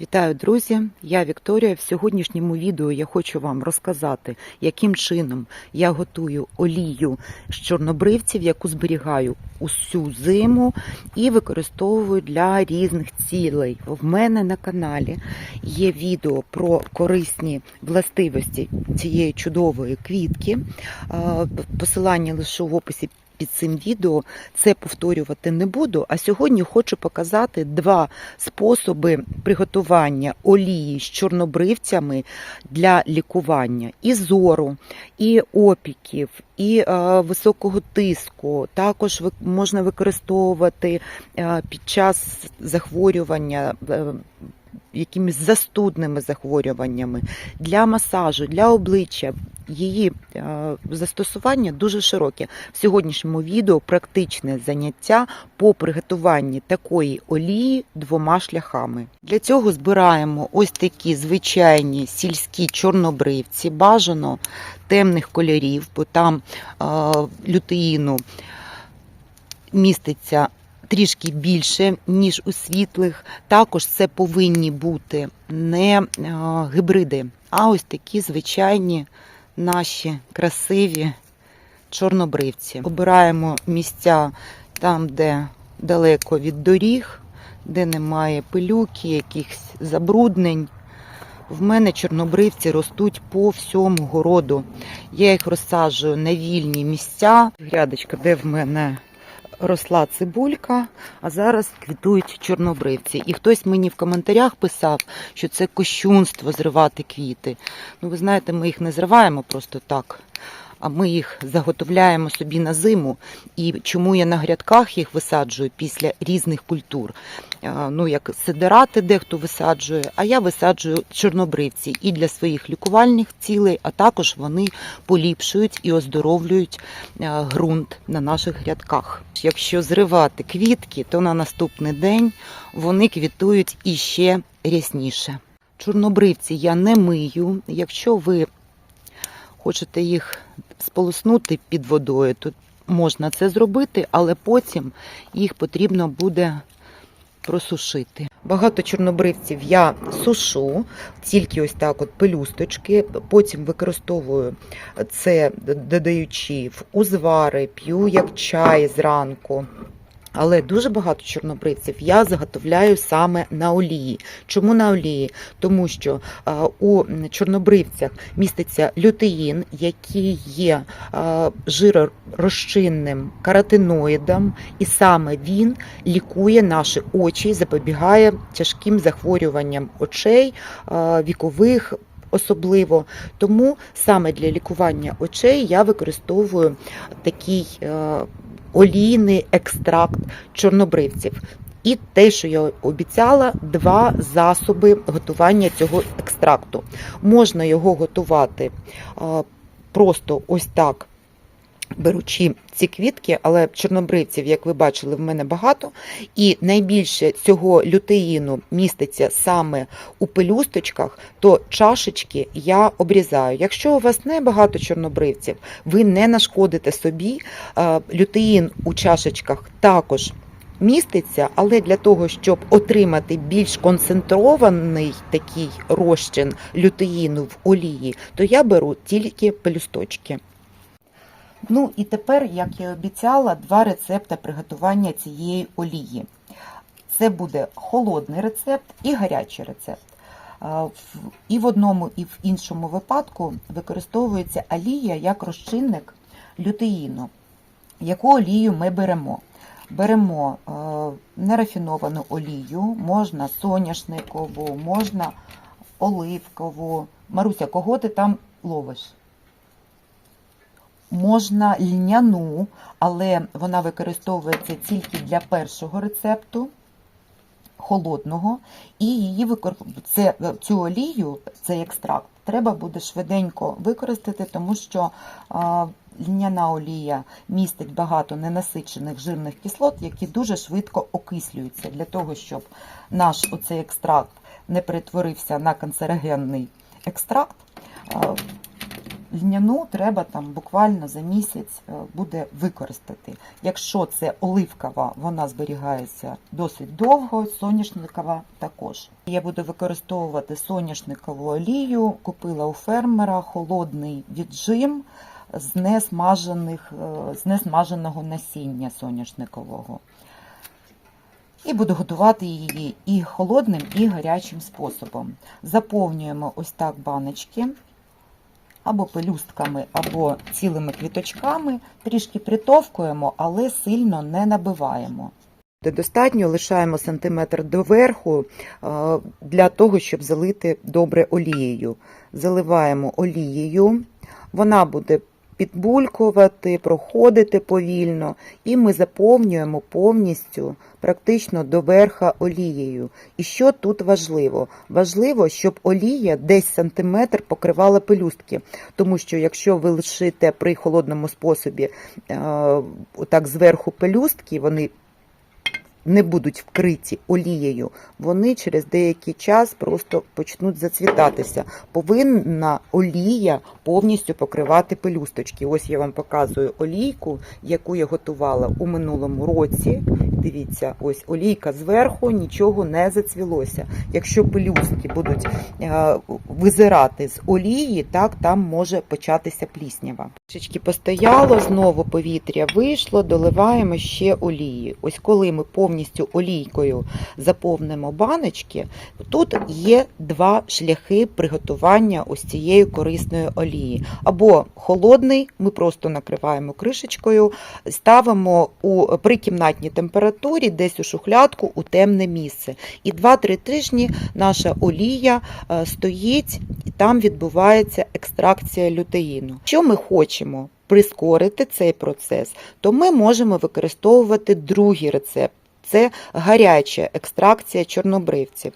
Вітаю, друзі! Я Вікторія. В сьогоднішньому відео я хочу вам розказати, яким чином я готую олію з чорнобривців, яку зберігаю усю зиму і використовую для різних цілей. В мене на каналі є відео про корисні властивості цієї чудової квітки. Посилання лишу в описі під цим відео. Це повторювати не буду. А сьогодні хочу показати два способи приготування олії з чорнобривцями для лікування і зору, і опіків, і е, високого тиску. Також можна використовувати е, під час захворювання. Якимись застудними захворюваннями для масажу, для обличчя. Її е, застосування дуже широке. В сьогоднішньому відео практичне заняття по приготуванні такої олії двома шляхами. Для цього збираємо ось такі звичайні сільські чорнобривці, бажано темних кольорів, бо там е, лютеїну міститься трішки більше, ніж у світлих. Також це повинні бути не е, гібриди, а ось такі звичайні наші красиві чорнобривці. Обираємо місця там, де далеко від доріг, де немає пилюки, якихось забруднень. В мене чорнобривці ростуть по всьому городу. Я їх розсаджую на вільні місця. Грядочка, де в мене росла цибулька, а зараз квітують чорнобривці. І хтось мені в коментарях писав, що це кощунство зривати квіти. Ну, ви знаєте, ми їх не зриваємо просто так. А ми їх заготовляємо собі на зиму. І чому я на грядках їх висаджую після різних культур? Ну, як сидирати дехто висаджує, а я висаджую чорнобривці і для своїх лікувальних цілей, а також вони поліпшують і оздоровлюють ґрунт на наших грядках. Якщо зривати квітки, то на наступний день вони квітують іще рясніше. Чорнобривці я не мию. Якщо ви хочете їх сполоснути під водою, то можна це зробити, але потім їх потрібно буде просушити. Багато чорнобривців я сушу, тільки ось так от пелюсточки, потім використовую це, додаючи в узвари, п'ю як чай зранку. Але дуже багато чорнобривців я заготовляю саме на олії. Чому на олії? Тому що у чорнобривцях міститься лютеїн, який є жиророзчинним каротиноїдом, і саме він лікує наші очі, запобігає тяжким захворюванням очей, вікових. Особливо тому саме для лікування очей я використовую такий е, олійний екстракт чорнобривців. І те, що я обіцяла, два засоби готування цього екстракту. Можна його готувати просто ось так, беручи ці квітки, але чорнобривців, як ви бачили, в мене багато. І найбільше цього лютеїну міститься саме у пелюсточках, то чашечки я обрізаю. Якщо у вас не багато чорнобривців, ви не нашкодите собі. Лютеїн у чашечках також міститься, але для того, щоб отримати більш концентрований такий розчин лютеїну в олії, то я беру тільки пелюсточки. Ну і тепер, як я обіцяла, два рецепти приготування цієї олії. Це буде холодний рецепт і гарячий рецепт. І в одному, і в іншому випадку використовується олія як розчинник лютеїну. Яку олію ми беремо? Беремо нерафіновану олію, можна соняшникову, можна оливкову. Маруся, кого ти там ловиш? Можна льняну, але вона використовується тільки для першого рецепту холодного, і її викор... це, цю олію, цей екстракт, треба буде швиденько використати, тому що а, льняна олія містить багато ненасичених жирних кислот, які дуже швидко окислюються для того, щоб наш оцей екстракт не перетворився на канцерогенний екстракт. а, льняну треба там буквально за місяць е, буде використати. Якщо це оливкова, вона зберігається досить довго, соняшникова також. Я буду використовувати соняшникову олію. Купила у фермера холодний віджим з несмажених, е, з несмаженого насіння соняшникового. І буду готувати її і холодним, і гарячим способом. Заповнюємо ось так баночки або пелюстками, або цілими квіточками, трішки притовкуємо, але сильно не набиваємо. Достатньо лишаємо сантиметр доверху е, для того, щоб залити добре олією. Заливаємо олією, вона буде підбулькувати, проходити повільно, і ми заповнюємо повністю практично до верха олією. І що тут важливо? Важливо, щоб олія десь сантиметр покривала пелюстки, тому що якщо ви лишите при холодному способі е, отак зверху пелюстки, вони не будуть вкриті олією, вони через деякий час просто почнуть зацвітатися. Повинна олія повністю покривати пелюсточки. Ось я вам показую олійку, яку я готувала у минулому році. Дивіться, ось олійка зверху, нічого не зацвілося. Якщо пелюстки будуть е, визирати з олії, так там може початися пліснява. Трішечки постояло, знову повітря вийшло, доливаємо ще олії. Ось коли ми повністю олійкою заповнимо баночки, тут є два шляхи приготування ось цієї корисної олії. Або холодний, ми просто накриваємо кришечкою, ставимо у при кімнатній температурі, десь у шухлядку, у темне місце. І 2-3 тижні наша олія е, стоїть, і там відбувається екстракція лютеїну. Що ми хочемо прискорити цей процес, то ми можемо використовувати другий рецепт. Це гаряча екстракція чорнобривців.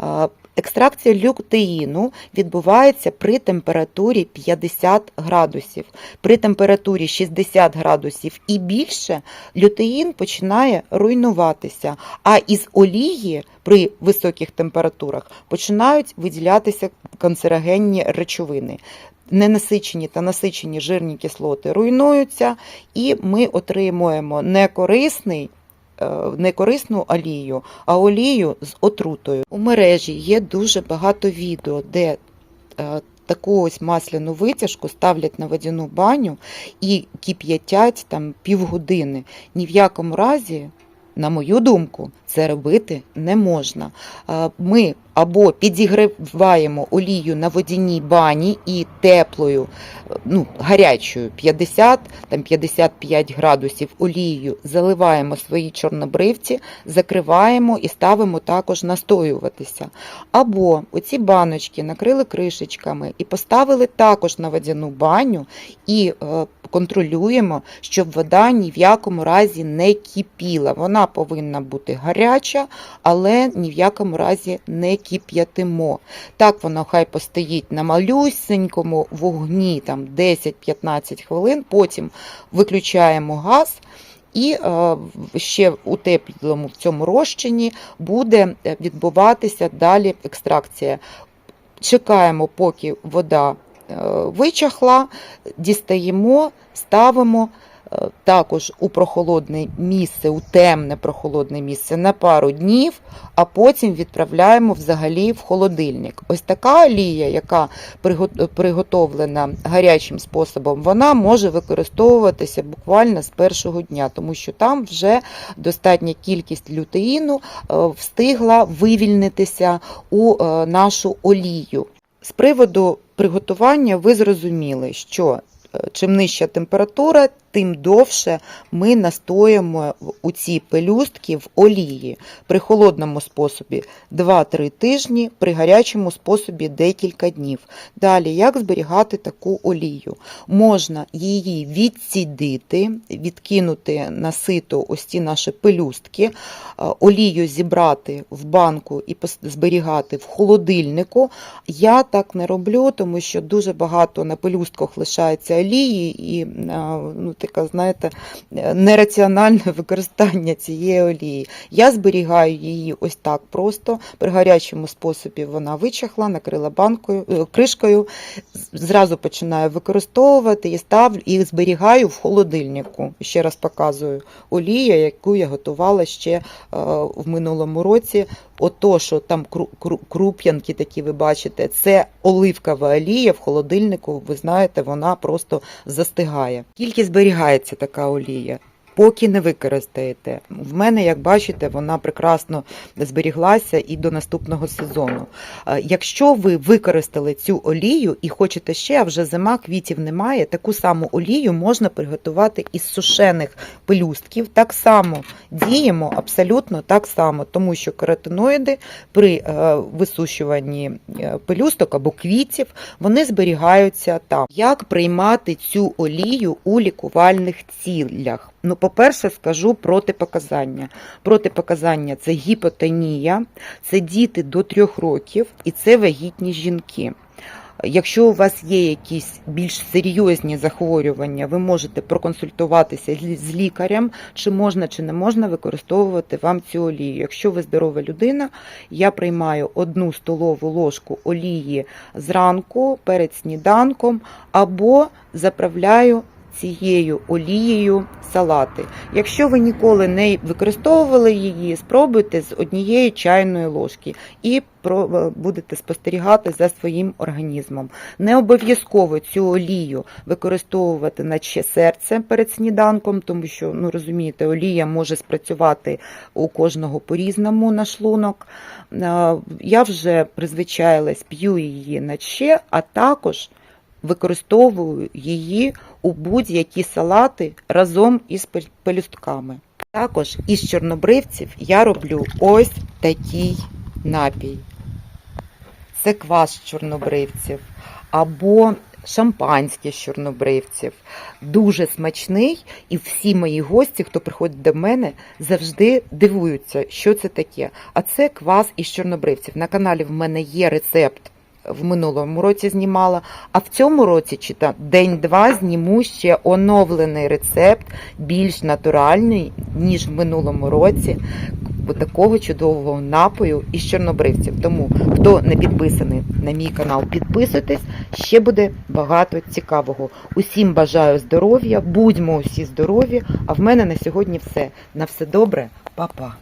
Е, Екстракція лютеїну відбувається при температурі 50 градусів. При температурі 60 градусів і більше лютеїн починає руйнуватися, а із олії при високих температурах починають виділятися канцерогенні речовини. Ненасичені та насичені жирні кислоти руйнуються, і ми отримуємо некорисний е, некорисну олію, а олію з отрутою. У мережі є дуже багато відео, де е, таку ось масляну витяжку ставлять на водяну баню і кип'ятять там півгодини. Ні в якому разі, на мою думку, це робити не можна. Е, Ми або підігріваємо олію на водяній бані і теплою, ну, гарячою 50, там 55 градусів олією заливаємо свої чорнобривці, закриваємо і ставимо також настоюватися. Або оці баночки накрили кришечками і поставили також на водяну баню і е, контролюємо, щоб вода ні в якому разі не кипіла. Вона повинна бути гаряча, але ні в якому разі не кип'ятимо. Так воно хай постоїть на малюсенькому вогні там 10-15 хвилин, потім виключаємо газ. І е, ще у теплому в цьому розчині буде е, відбуватися далі екстракція. Чекаємо, поки вода е, вичахла, дістаємо, ставимо також у прохолодне місце, у темне прохолодне місце на пару днів, а потім відправляємо взагалі в холодильник. Ось така олія, яка приготовлена гарячим способом, вона може використовуватися буквально з першого дня, тому що там вже достатня кількість лютеїну е, встигла вивільнитися у е, нашу олію. З приводу приготування ви зрозуміли, що е, чим нижча температура, тим довше ми настоїмо у ці пелюстки в олії. При холодному способі 2-3 тижні, при гарячому способі декілька днів. Далі, як зберігати таку олію? Можна її відсідити, відкинути на сито ось ці наші пелюстки, е, олію зібрати в банку і зберігати в холодильнику. Я так не роблю, тому що дуже багато на пелюстках лишається олії, і е, ну, таке, знаєте, нераціональне використання цієї олії. Я зберігаю її ось так просто. При гарячому способі вона вичахла, накрила банкою, е, кришкою, зразу починаю використовувати і ставлю і зберігаю в холодильнику. Ще раз показую олія, яку я готувала ще е, в минулому році. Ото, що там кру- кру- круп'янки такі ви бачите, це оливкова олія в холодильнику. Ви знаєте, вона просто застигає. Тільки зберігається така олія? Поки не використаєте. В мене, як бачите, вона прекрасно зберіглася і до наступного сезону. Е, Якщо ви використали цю олію і хочете ще, а вже зима, квітів немає, таку саму олію можна приготувати із сушених пелюстків. Так само діємо абсолютно так само, тому що каротиноїди при е, висушуванні е, пелюсток або квітів вони зберігаються там. Як приймати цю олію у лікувальних цілях? Ну, по-перше, скажу протипоказання. Протипоказання це гіпотонія, це діти до трьох років і це вагітні жінки. Якщо у вас є якісь більш серйозні захворювання, ви можете проконсультуватися з- лікарем, чи можна чи не можна використовувати вам цю олію. Якщо ви здорова людина, я приймаю одну столову ложку олії зранку перед сніданком або заправляю цією олією салати. Якщо ви ніколи не використовували її, спробуйте з однієї чайної ложки і про- будете спостерігати за своїм організмом. Не обов'язково цю олію використовувати наче серце перед сніданком, тому що, ну розумієте, олія може спрацювати у кожного по-різному на шлунок. Е, Я вже призвичаїлась, п'ю її наче, а також використовую її у будь-які салати разом із пелюстками. Також із чорнобривців я роблю ось такий напій. Це квас з чорнобривців або шампанське з чорнобривців. Дуже смачний, і всі мої гості, хто приходить до мене, завжди дивуються, що це таке. А це квас із чорнобривців. На каналі в мене є рецепт. В минулому році знімала, а в цьому році чи там день-два зніму ще оновлений рецепт, більш натуральний, ніж в минулому році, такого чудового напою із чорнобривців. Тому, хто не підписаний на мій канал, підписуйтесь, ще буде багато цікавого. Усім бажаю здоров'я, будьмо усі здорові. А в мене на сьогодні все. На все добре, па-па.